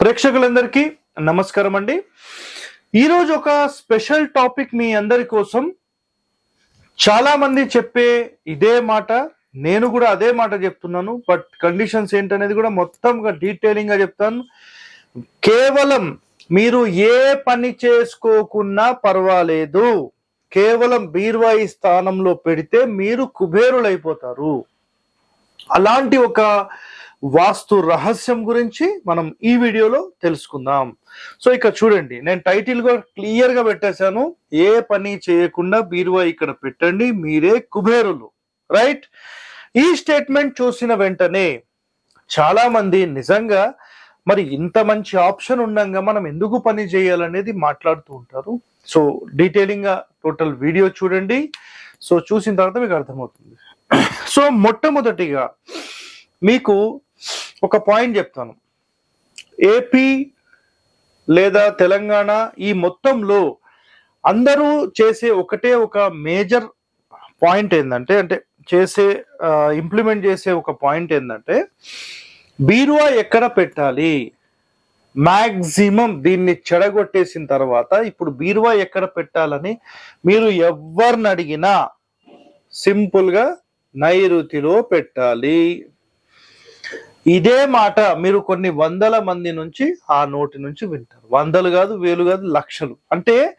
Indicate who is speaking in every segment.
Speaker 1: ప్రేక్షకులందరికీ నమస్కారం అండి ఈరోజు ఒక స్పెషల్ టాపిక్ మీ అందరి కోసం. చాలా మంది చెప్పే ఇదే మాట నేను కూడా అదే మాట చెప్తున్నాను బట్ కండిషన్స్ ఏంటనేది కూడా మొత్తంగా డీటెయిలింగ్గా చెప్తాను. కేవలం మీరు ఏ పని చేసుకోకున్నా పర్వాలేదు. కేవలం బీర్వాయి స్థానంలో పెడితే మీరు కుబేరులైపోతారు. అలాంటి ఒక వాస్తు రహస్యం గురించి మనం ఈ వీడియోలో తెలుసుకుందాం. సో ఇక్కడ చూడండి నేను టైటిల్ కూడా క్లియర్గా పెట్టేశాను. ఏ పని చేయకుండా బీరువా ఇక్కడ పెట్టండి మీరే కుబేరులు. రైట్? ఈ స్టేట్మెంట్ చూసిన వెంటనే చాలా మంది నిజంగా మరి ఇంత మంచి ఆప్షన్ ఉండగా మనం ఎందుకు పని చేయాలనేది మాట్లాడుతూ ఉంటారు. సో డీటెయిలింగ్గా టోటల్ వీడియో చూడండి. సో చూసిన తర్వాత మీకు అర్థమవుతుంది. సో మొట్టమొదటిగా మీకు ఒక పాయింట్ చెప్తాను. ఏపీ లేదా తెలంగాణ ఈ మొత్తంలో అందరూ చేసే ఒకటే ఒక మేజర్ పాయింట్ ఏంటంటే అంటే చేసే ఇంప్లిమెంట్ చేసే ఒక పాయింట్ ఏంటంటే బీరువా ఎక్కడ పెట్టాలి? మ్యాక్సిమం దీన్ని చెడగొట్టేసిన తర్వాత ఇప్పుడు బీరువా ఎక్కడ పెట్టాలని మీరు ఎవరిని అడిగినా సింపుల్గా నైరుతిలో పెట్టాలి. ఇదే మాట మీరు కొన్ని వందల మంది నుంచి ఆ నోటి నుంచి వింటారు. వందలు కాదు వేలు కాదు లక్షలు. అంటే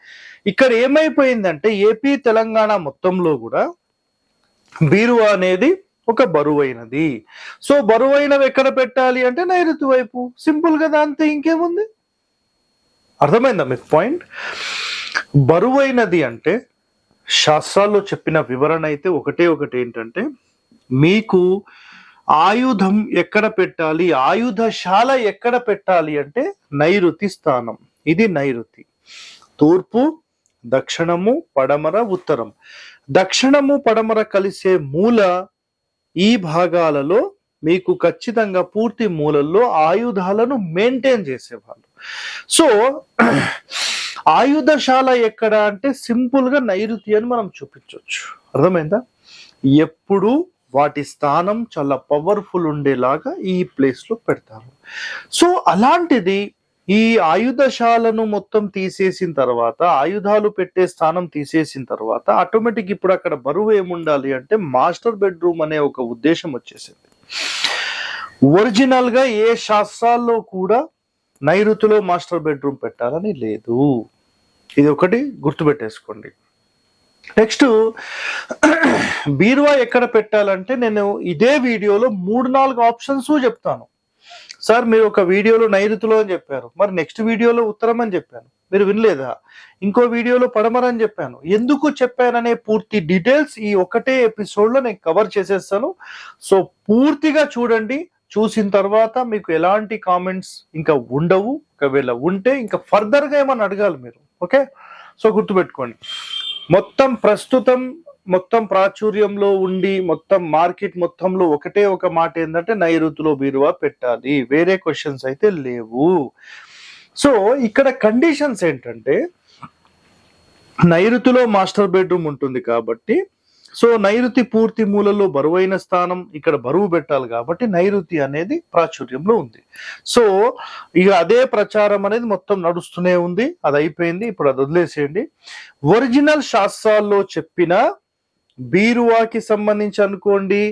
Speaker 1: ఇక్కడ ఏమైపోయిందంటే ఏపీ తెలంగాణ మొత్తంలో కూడా బీరువా అనేది ఒక బరువైనది. సో బరువైనవి ఎక్కడ పెట్టాలి అంటే నైరుతి వైపు. సింపుల్ కదా అంతే ఇంకేముంది? అర్థమైందా మీకు పాయింట్ బరువైనది అంటే శాస్త్రాల్లో చెప్పిన వివరణ అయితే ఒకటే ఒకటి ఏంటంటే మీకు ఆయుధం ఎక్కడ పెట్టాలి? ఆయుధశాల ఎక్కడ పెట్టాలి అంటే నైరుతి స్థానం. ఇది నైరుతి. తూర్పు దక్షిణము పడమర ఉత్తరం. దక్షిణము పడమర కలిసే మూల ఈ భాగాలలో మీకు ఖచ్చితంగా పూర్తి మూలల్లో ఆయుధాలను మెయింటైన్ చేసేవాళ్ళు. సో ఆయుధశాల ఎక్కడ అంటే సింపుల్గా నైరుతి అని మనం చూపించవచ్చు అర్థమైందా? ఎప్పుడు వాటి స్థానం చాలా పవర్ఫుల్ ఉండేలాగా ఈ ప్లేస్లో పెడతారు. సో అలాంటిది ఈ ఆయుధశాలను మొత్తం తీసేసిన తర్వాత ఆయుధాలు పెట్టే స్థానం తీసేసిన తర్వాత ఆటోమేటిక్ ఇప్పుడు అక్కడ బరువు ఏముండాలి అంటే మాస్టర్ బెడ్రూమ్ అనే ఒక ఉద్దేశం వచ్చేసింది. ఒరిజినల్గా ఏ శాస్త్రాల్లో కూడా నైరుతిలో మాస్టర్ బెడ్రూమ్ పెట్టాలని లేదు. ఇది ఒకటి గుర్తుపెట్టేసుకోండి. నెక్స్ట్ బీరువా ఎక్కడ పెట్టాలంటే నేను ఇదే వీడియోలో మూడు నాలుగు ఆప్షన్స్ చెప్తాను. సార్ మీరు ఒక వీడియోలో నైరుతిలో అని చెప్పారు. మరి నెక్స్ట్ వీడియోలో ఉత్తరం అని చెప్పాను. మీరు వినలేదా? ఇంకో వీడియోలో పడమర అని చెప్పాను. ఎందుకు చెప్పాననే పూర్తి డీటెయిల్స్ ఈ ఒకటే ఎపిసోడ్లో నేను కవర్ చేసేస్తాను. సో పూర్తిగా చూడండి. చూసిన తర్వాత మీకు ఎలాంటి కామెంట్స్ ఇంకా ఉండవు. ఒకవేళ ఉంటే ఇంకా ఫర్దర్గా ఏమన్నా అడగాలి మీరు. ఓకే? సో గుర్తుపెట్టుకోండి. మొత్తం ప్రస్తుతం మొత్తం ప్రాచుర్యంలో ఉండి మొత్తం మార్కెట్ మొత్తంలో ఒకటే ఒక మాట ఏంటంటే నైరుతిలో బీరువా పెట్టాలి. వేరే క్వశ్చన్స్ అయితే లేవు. సో ఇక్కడ కండిషన్స్ ఏంటంటే నైరుతిలో మాస్టర్ బెడ్రూమ్ ఉంటుంది కాబట్టి సో నైరుతి పూర్తి మూలలో బరువైన స్థానం ఇక్కడ బరువు పెట్టాలి కాబట్టి నైరుతి అనేది ప్రాచుర్యంలో ఉంది. సో ఇక అదే ప్రచారం అనేది మొత్తం నడుస్తూనే ఉంది. అది అయిపోయింది. ఇప్పుడు అది వదిలేసేయండి. ఒరిజినల్ శాస్త్రాల్లో చెప్పిన బీరువాకి సంబంధించి అనుకోండి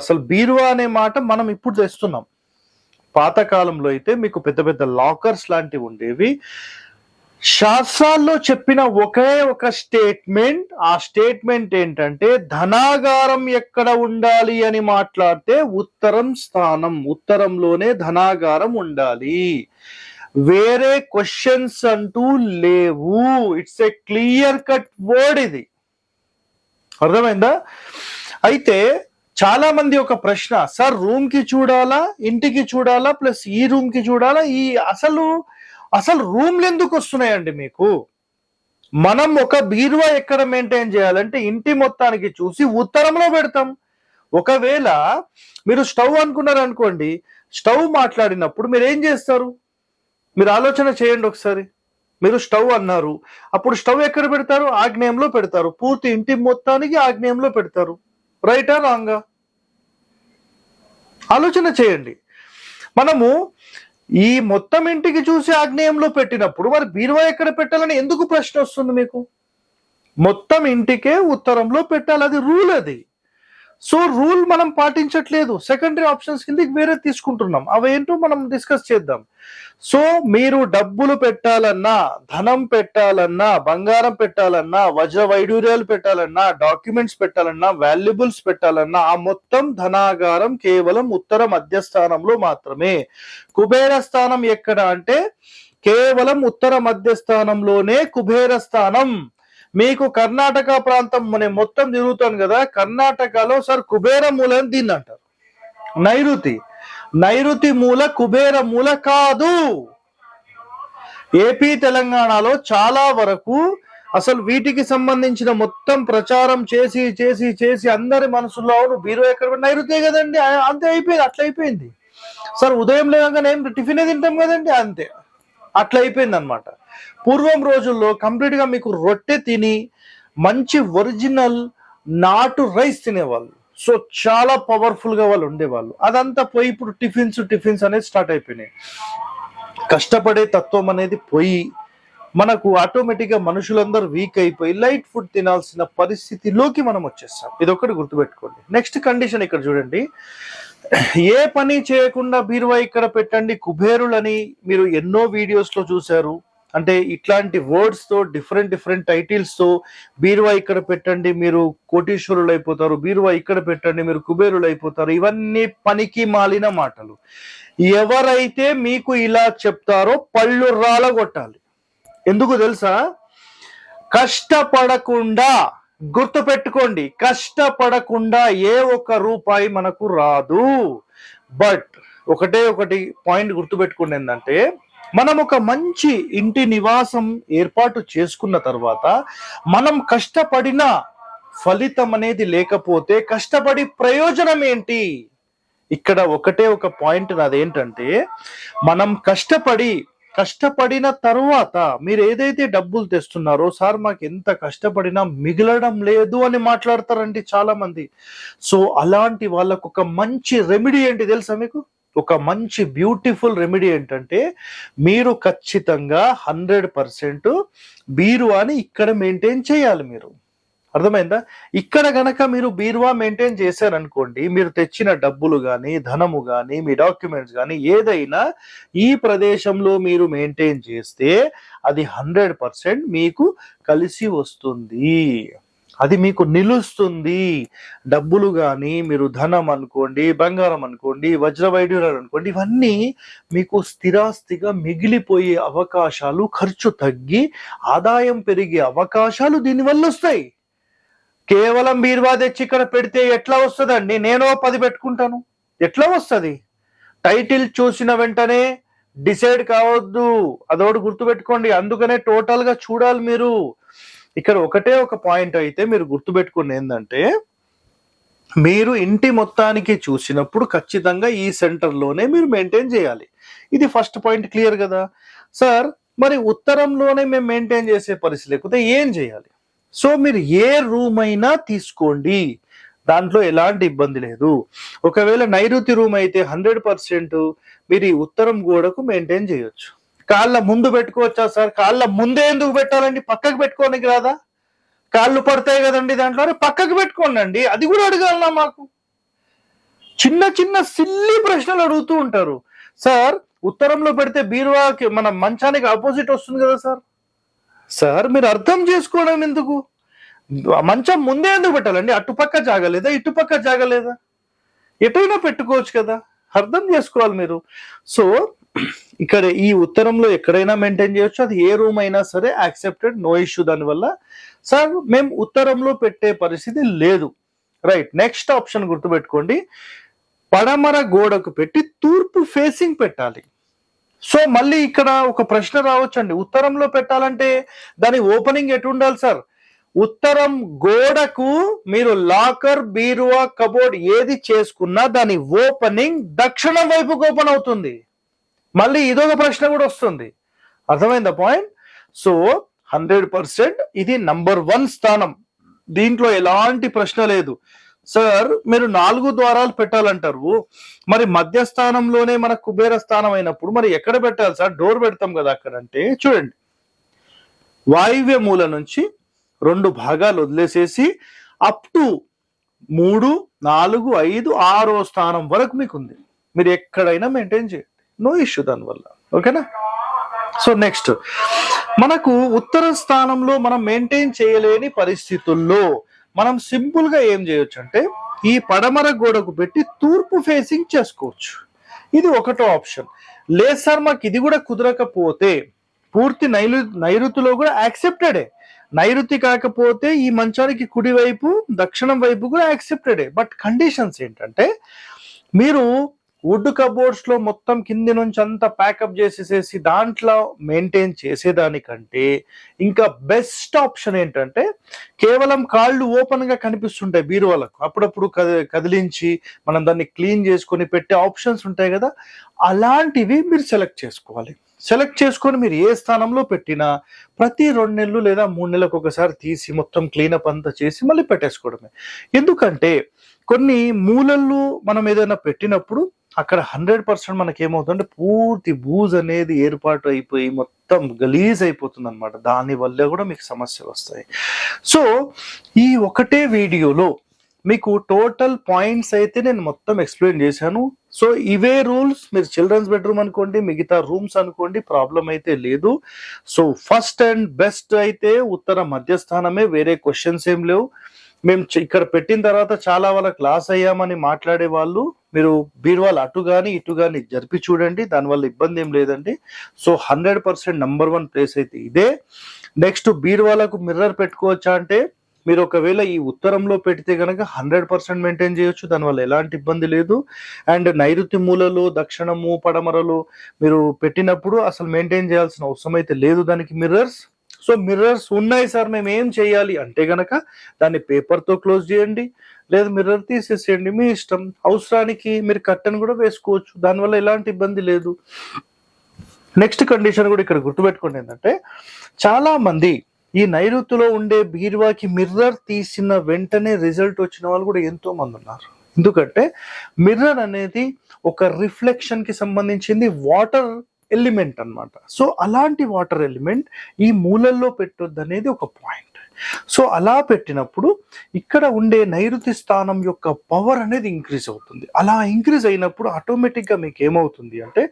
Speaker 1: అసలు బీరువా అనే మాట మనం ఇప్పుడు తెస్తున్నాం. పాతకాలంలో అయితే మీకు పెద్ద పెద్ద లాకర్స్ లాంటివి ఉండేవి. శాస్త్రాల్లో చెప్పిన ఒకే ఒక స్టేట్మెంట్ ఆ స్టేట్మెంట్ ఏంటంటే ధనాగారం ఎక్కడ ఉండాలి అని మాట్లాడితే ఉత్తరం స్థానం ఉత్తరంలోనే ధనాగారం ఉండాలి. వేరే క్వశ్చన్స్ అంటూ లేవు. It's a clear cut word ఇది. అర్థమైందా? అయితే చాలా మంది ఒక ప్రశ్న సార్ రూమ్కి చూడాలా? ఇంటికి చూడాలా? ప్లస్ ఈ రూమ్కి చూడాలా? ఈ అసలు అసలు రూమ్లు ఎందుకు వస్తున్నాయండి మీకు? మనం ఒక బీరువా ఎక్కడ మెయింటైన్ చేయాలంటే ఇంటి మొత్తానికి చూసి ఉత్తరంలో పెడతాం. ఒకవేళ మీరు స్టవ్ అనుకున్నారు అనుకోండి స్టవ్ మాట్లాడినప్పుడు మీరు ఏం చేస్తారు? మీరు ఆలోచన చేయండి ఒకసారి. మీరు స్టవ్ అన్నారు అప్పుడు స్టవ్ ఎక్కడ పెడతారు? ఆగ్నేయంలో పెడతారు. పూర్తి ఇంటి మొత్తానికి ఆగ్నేయంలో పెడతారు. రైటా రాంగా? ఆలోచన చేయండి. మనము ఈ మొత్తం ఇంటికి చూసి ఆగ్నేయంలో పెట్టినప్పుడు మరి బీరువా ఎక్కడ పెట్టాలని ఎందుకు ప్రశ్న వస్తుంది మీకు? మొత్తం ఇంటికే ఉత్తరంలో పెట్టాలి అది రూల్ అది. సో రూల్ మనం పాటించట్లేదు. సెకండరీ ఆప్షన్స్ కింద వేరే తీసుకుంటున్నాం. అవేంటో మనం డిస్కస్ చేద్దాం. సో మీరు డబ్బులు పెట్టాలన్నా ధనం పెట్టాలన్నా బంగారం పెట్టాలన్నా వజ్ర వైడూర్యాలు పెట్టాలన్నా డాక్యుమెంట్స్ పెట్టాలన్నా వాల్యుబుల్స్ పెట్టాలన్నా ఆ మొత్తం ధనాగారం కేవలం ఉత్తర మధ్యస్థానంలో మాత్రమే. కుబేర స్థానం ఎక్కడ అంటే కేవలం ఉత్తర మధ్యస్థానంలోనే కుబేర స్థానం. మీకు కర్ణాటక ప్రాంతం నేను మొత్తం తిరుగుతాను కదా కర్ణాటకలో సార్ కుబేర మూల అని దీన్ని అంటారు. నైరుతి. నైరుతి మూల కుబేర మూల కాదు. ఏపీ తెలంగాణలో చాలా వరకు అసలు వీటికి సంబంధించిన మొత్తం ప్రచారం చేసి చేసి చేసి అందరి మనసులో బీరో ఎక్కడ నైరుతే కదండి. అంతే అయిపోయింది అట్లా అయిపోయింది. సార్ ఉదయం లేవగానే ఏం టిఫిన్ తింటాం కదండి అంతే. అట్లా అయిపోయింది అనమాట పూర్వం రోజుల్లో కంప్లీట్గా మీకు రొట్టె తిని మంచి ఒరిజినల్ నాటు రైస్ తినేవాళ్ళు. సో చాలా పవర్ఫుల్గా వాళ్ళు ఉండేవాళ్ళు. అదంతా పోయి ఇప్పుడు టిఫిన్స్ టిఫిన్స్ అనేది స్టార్ట్ అయిపోయినాయి. కష్టపడే తత్వం అనేది పోయి మనకు ఆటోమేటిక్గా మనుషులందరూ వీక్ అయిపోయి లైట్ ఫుడ్ తినాల్సిన పరిస్థితిలోకి మనం వచ్చేస్తాం. ఇది ఒకటి గుర్తుపెట్టుకోండి. నెక్స్ట్ కండిషన్ ఇక్కడ చూడండి. ఏ పని చేయకుండా బీరువా ఇక్కడ పెట్టండి. కుబేరులని మీరు ఎన్నో వీడియోస్లో చూశారు. అంటే ఇట్లాంటి వర్డ్స్తో డిఫరెంట్ డిఫరెంట్ టైటిల్స్తో బీరువా ఇక్కడ పెట్టండి మీరు కోటీశ్వరులు అయిపోతారు. బీరువా ఇక్కడ పెట్టండి మీరు కుబేరులు అయిపోతారు. ఇవన్నీ పనికి మాలిన మాటలు. ఎవరైతే మీకు ఇలా చెప్తారో పళ్ళు రాలగొట్టాలి. ఎందుకు తెలుసా? కష్టపడకుండా గుర్తు పెట్టుకోండి కష్టపడకుండా ఏ ఒక్క రూపాయి మనకు రాదు. బట్ ఒకటే ఒకటి పాయింట్ గుర్తుపెట్టుకోండి ఏంటంటే మనం ఒక మంచి ఇంటి నివాసం ఏర్పాటు చేసుకున్న తర్వాత మనం కష్టపడిన ఫలితం అనేది లేకపోతే కష్టపడి ప్రయోజనం ఏంటి? ఇక్కడ ఒకటే ఒక పాయింట్ నాదేంటంటే మనం కష్టపడి కష్టపడిన తరువాత మీరు ఏదైతే డబ్బులు తెస్తున్నారో సార్ మాకు ఎంత కష్టపడినా మిగలడం లేదు అని మాట్లాడతారండి చాలా మంది సో అలాంటి వాళ్ళకు ఒక మంచి రెమెడీ ఏంటి తెలుసా మీకు? ఒక మంచి బ్యూటిఫుల్ రెమెడీ ఏంటంటే మీరు ఖచ్చితంగా హండ్రెడ్ పర్సెంట్ బీరువాని ఇక్కడ మెయింటైన్ చేయాలి మీరు. అర్థమైందా? ఇక్కడ గనక మీరు బీరువా మెయింటైన్ చేశారనుకోండి మీరు తెచ్చిన డబ్బులు కానీ ధనము కానీ మీ డాక్యుమెంట్స్ కానీ ఏదైనా ఈ ప్రదేశంలో మీరు మెయింటైన్ చేస్తే అది హండ్రెడ్ పర్సెంట్ మీకు కలిసి వస్తుంది. అది మీకు నిలుస్తుంది. డబ్బులు కానీ మీరు ధనం అనుకోండి బంగారం అనుకోండి వజ్ర అనుకోండి ఇవన్నీ మీకు స్థిరాస్తిగా మిగిలిపోయే అవకాశాలు ఖర్చు తగ్గి ఆదాయం పెరిగే అవకాశాలు దీనివల్ల వస్తాయి. కేవలం బీరువా తెచ్చి ఇక్కడ పెడితే ఎట్లా వస్తుందండి? నేను పది పెట్టుకుంటాను. ఎట్లా వస్తుంది? టైటిల్ చూసిన వెంటనే డిసైడ్ కావద్దు. అదోటి గుర్తుపెట్టుకోండి. అందుకనే టోటల్గా చూడాలి మీరు. ఇక్కడ ఒకటే ఒక పాయింట్ అయితే మీరు గుర్తుపెట్టుకుని ఏంటంటే మీరు ఇంటి మొత్తానికి చూసినప్పుడు ఖచ్చితంగా ఈ సెంటర్లోనే మీరు మెయింటైన్ చేయాలి. ఇది ఫస్ట్ పాయింట్ క్లియర్ కదా? సార్ మరి ఉత్తరంలోనే మేము మెయింటైన్ చేసే పరిస్థితి లేకపోతే ఏం చేయాలి? సో మీరు ఏ రూమ్ అయినా తీసుకోండి. దాంట్లో ఎలాంటి ఇబ్బంది లేదు. ఒకవేళ నైరుతి రూమ్ అయితే హండ్రెడ్ పర్సెంట్ మీరు ఈ ఉత్తరం గోడకు మెయింటైన్ చేయొచ్చు. కాళ్ళ ముందు పెట్టుకోవచ్చా సార్? కాళ్ళ ముందే ఎందుకు పెట్టాలండి? పక్కకు పెట్టుకోనికి రాదా? కాళ్ళు పడతాయి కదండి దాంట్లో? పక్కకు పెట్టుకోండి అది కూడా అడగాలనా మాకు? చిన్న చిన్న సిల్లి ప్రశ్నలు అడుగుతూ ఉంటారు. సార్ ఉత్తరంలో పెడితే బీరువాకి మన మంచానికి ఆపోజిట్ వస్తుంది కదా సార్? సార్ మీరు అర్థం చేసుకోవడం ఎందుకు? మంచం ముందే ఎందుకు పెట్టాలండి? అటుపక్క జాగలేదా? ఇటుపక్క జాగలేదా? ఎటైనా పెట్టుకోవచ్చు కదా. అర్థం చేసుకోవాలి మీరు. సో ఇక్కడ ఈ ఉత్తరంలో ఎక్కడైనా మెయింటైన్ చేయొచ్చు. అది ఏ రూమ్ అయినా సరే యాక్సెప్టెడ్ నో ఇష్యూ దానివల్ల సార్ మేము ఉత్తరంలో పెట్టే పరిస్థితి లేదు. రైట్ నెక్స్ట్ ఆప్షన్ గుర్తుపెట్టుకోండి. పడమర గోడకు పెట్టి తూర్పు ఫేసింగ్ పెట్టాలి. సో మళ్ళీ ఇక్కడ ఒక ప్రశ్న రావచ్చండి. ఉత్తరంలో పెట్టాలంటే దాని ఓపెనింగ్ ఎటు ఉండాలి సార్? ఉత్తరం గోడకు మీరు లాకర్ బీరువా కబోర్డ్ ఏది చేసుకున్నా దాని ఓపెనింగ్ దక్షిణం వైపుకు ఓపెన్ అవుతుంది. మళ్ళీ ఇదొక ప్రశ్న కూడా వస్తుంది. అర్థమైందా పాయింట్? సో హండ్రెడ్ పర్సెంట్ ఇది నంబర్ వన్ స్థానం. దీంట్లో ఎలాంటి ప్రశ్న లేదు. సార్ మీరు నాలుగు ద్వారాలు పెట్టాలంటారు. మరి మధ్యస్థానంలోనే మన కుబేర స్థానం అయినప్పుడు మరి ఎక్కడ పెట్టాలి సార్? డోర్ పెడతాం కదా అక్కడ అంటే చూడండి. వాయువ్య మూల నుంచి రెండు భాగాలు వదిలేసేసి అప్ టు మూడు నాలుగు ఐదు ఆరో స్థానం వరకు మీకు ఉంది మీరు ఎక్కడైనా మెయింటైన్ చేయండి. నో ఇష్యూ దానివల్ల ఓకేనా? సో నెక్స్ట్ మనకు ఉత్తర స్థానంలో మనం మెయింటైన్ చేయలేని పరిస్థితుల్లో మనం సింపుల్గా ఏం చేయొచ్చు అంటే ఈ పడమర గోడకు పెట్టి తూర్పు ఫేసింగ్ చేసుకోవచ్చు. ఇది ఒకటో ఆప్షన్ లేదు సార్ మాకు ఇది కూడా కుదరకపోతే పూర్తి నైరు నైరుతిలో కూడా యాక్సెప్టెడే నైరుతి కాకపోతే ఈ మంచానికి కుడివైపు దక్షిణం వైపు కూడా యాక్సెప్టెడే బట్ కండిషన్స్ ఏంటంటే మీరు వుడ్ కబోర్డ్స్లో మొత్తం కింది నుంచి అంతా ప్యాకప్ చేసేసేసి దాంట్లో మెయింటైన్ చేసేదానికంటే ఇంకా బెస్ట్ ఆప్షన్ ఏంటంటే కేవలం కాళ్ళు ఓపెన్గా కనిపిస్తుంటాయి బీరువాలకు. అప్పుడప్పుడు కదిలించి మనం దాన్ని క్లీన్ చేసుకొని పెట్టే ఆప్షన్స్ ఉంటాయి కదా అలాంటివి మీరు సెలెక్ట్ చేసుకోవాలి. సెలెక్ట్ చేసుకొని మీరు ఏ స్థానంలో పెట్టినా ప్రతి రెండు నెలలు లేదా మూడు నెలలకు ఒకసారి తీసి మొత్తం క్లీనప్ అంతా చేసి మళ్ళీ పెట్టేసుకోవడమే. ఎందుకంటే కొన్ని మూలల్లో మనం ఏదైనా పెట్టినప్పుడు అక్కడ హండ్రెడ్ పర్సెంట్ మనకి ఏమవుతుందంటే పూర్తి బూజ్ అనేది ఏర్పాటు అయిపోయి మొత్తం గలీజ్ అయిపోతుంది అనమాట దాని వల్ల కూడా మీకు సమస్యలు వస్తాయి. సో ఈ ఒకటే వీడియోలో మీకు టోటల్ పాయింట్స్ అయితే నేను మొత్తం ఎక్స్ప్లెయిన్ చేశాను. సో ఇవే రూల్స్ మీరు చిల్డ్రన్స్ బెడ్రూమ్ అనుకోండి మిగతా రూమ్స్ అనుకోండి ప్రాబ్లం అయితే లేదు. సో ఫస్ట్ అండ్ బెస్ట్ అయితే ఉత్తర మధ్యస్థానమే వేరే క్వశ్చన్స్ ఏం లేవు. మేము ఇక్కడ పెట్టిన తర్వాత చాలా వాళ్ళకి లాస్ అయ్యామని మాట్లాడే వాళ్ళు. మీరు బీరువాలు అటు కానీ ఇటు కానీ జరిపి చూడండి దానివల్ల ఇబ్బంది ఏం లేదండి. So hundred percent number one place అయితే ఇదే. నెక్స్ట్ బీరువాలకు మిర్రర్ పెట్టుకోవచ్చా అంటే మీరు ఒకవేళ ఈ ఉత్తరంలో పెడితే కనుక హండ్రెడ్ పర్సెంట్ మెయింటైన్ చేయొచ్చు దానివల్ల ఎలాంటి ఇబ్బంది లేదు. అండ్ నైరుతి మూలలు దక్షిణము పడమరలు మీరు పెట్టినప్పుడు అసలు మెయింటైన్ చేయాల్సిన అవసరం అయితే లేదు దానికి మిర్రర్స్. సో మిర్రర్స్ ఉన్నాయి సార్ మేము ఏం చేయాలి? అంటే గనక దాన్ని పేపర్తో క్లోజ్ చేయండి లేదు మిర్రర్ తీసేసేయండి మీ ఇష్టం. అవసరానికి మీరు కట్టెన్ కూడా వేసుకోవచ్చు దానివల్ల ఎలాంటి ఇబ్బంది లేదు. నెక్స్ట్ కండిషన్ కూడా ఇక్కడ గుర్తుపెట్టుకోండి ఏంటంటే చాలా మంది ఈ నైరుతిలో ఉండే బీరువాకి మిర్రర్ తీసిన వెంటనే రిజల్ట్ వచ్చిన వాళ్ళు కూడా ఎంతో మంది ఉన్నారు. ఎందుకంటే మిర్రర్ అనేది ఒక రిఫ్లెక్షన్కి సంబంధించింది వాటర్ ఎలిమెంట్ అన్నమాట. సో అలాంటి వాటర్ ఎలిమెంట్ ఈ మూలల్లో పెట్టొద్దు అనేది ఒక పాయింట్. సో అలా పెట్టినప్పుడు ఇక్కడ ఉండే నైరుతి స్థానం యొక్క పవర్ అనేది ఇంక్రీజ్ అవుతుంది. అలా ఇంక్రీజ్ అయినప్పుడు ఆటోమేటిక్గా మీకు ఏమవుతుంది అంటే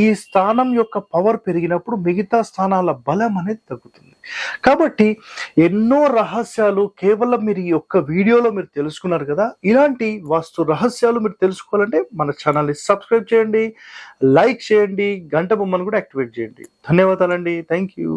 Speaker 1: ఈ స్థానం యొక్క పవర్ పెరిగినప్పుడు మిగతా స్థానాల బలం అనేది తగ్గుతుంది. కాబట్టి ఎన్నో రహస్యాలు కేవలం మీరు ఈ యొక్క వీడియోలో మీరు తెలుసుకున్నారు కదా ఇలాంటి వాస్తు రహస్యాలు మీరు తెలుసుకోవాలంటే మన ఛానల్ని సబ్స్క్రైబ్ చేయండి లైక్ చేయండి గంట బొమ్మను కూడా యాక్టివేట్ చేయండి. ధన్యవాదాలండి. Thank you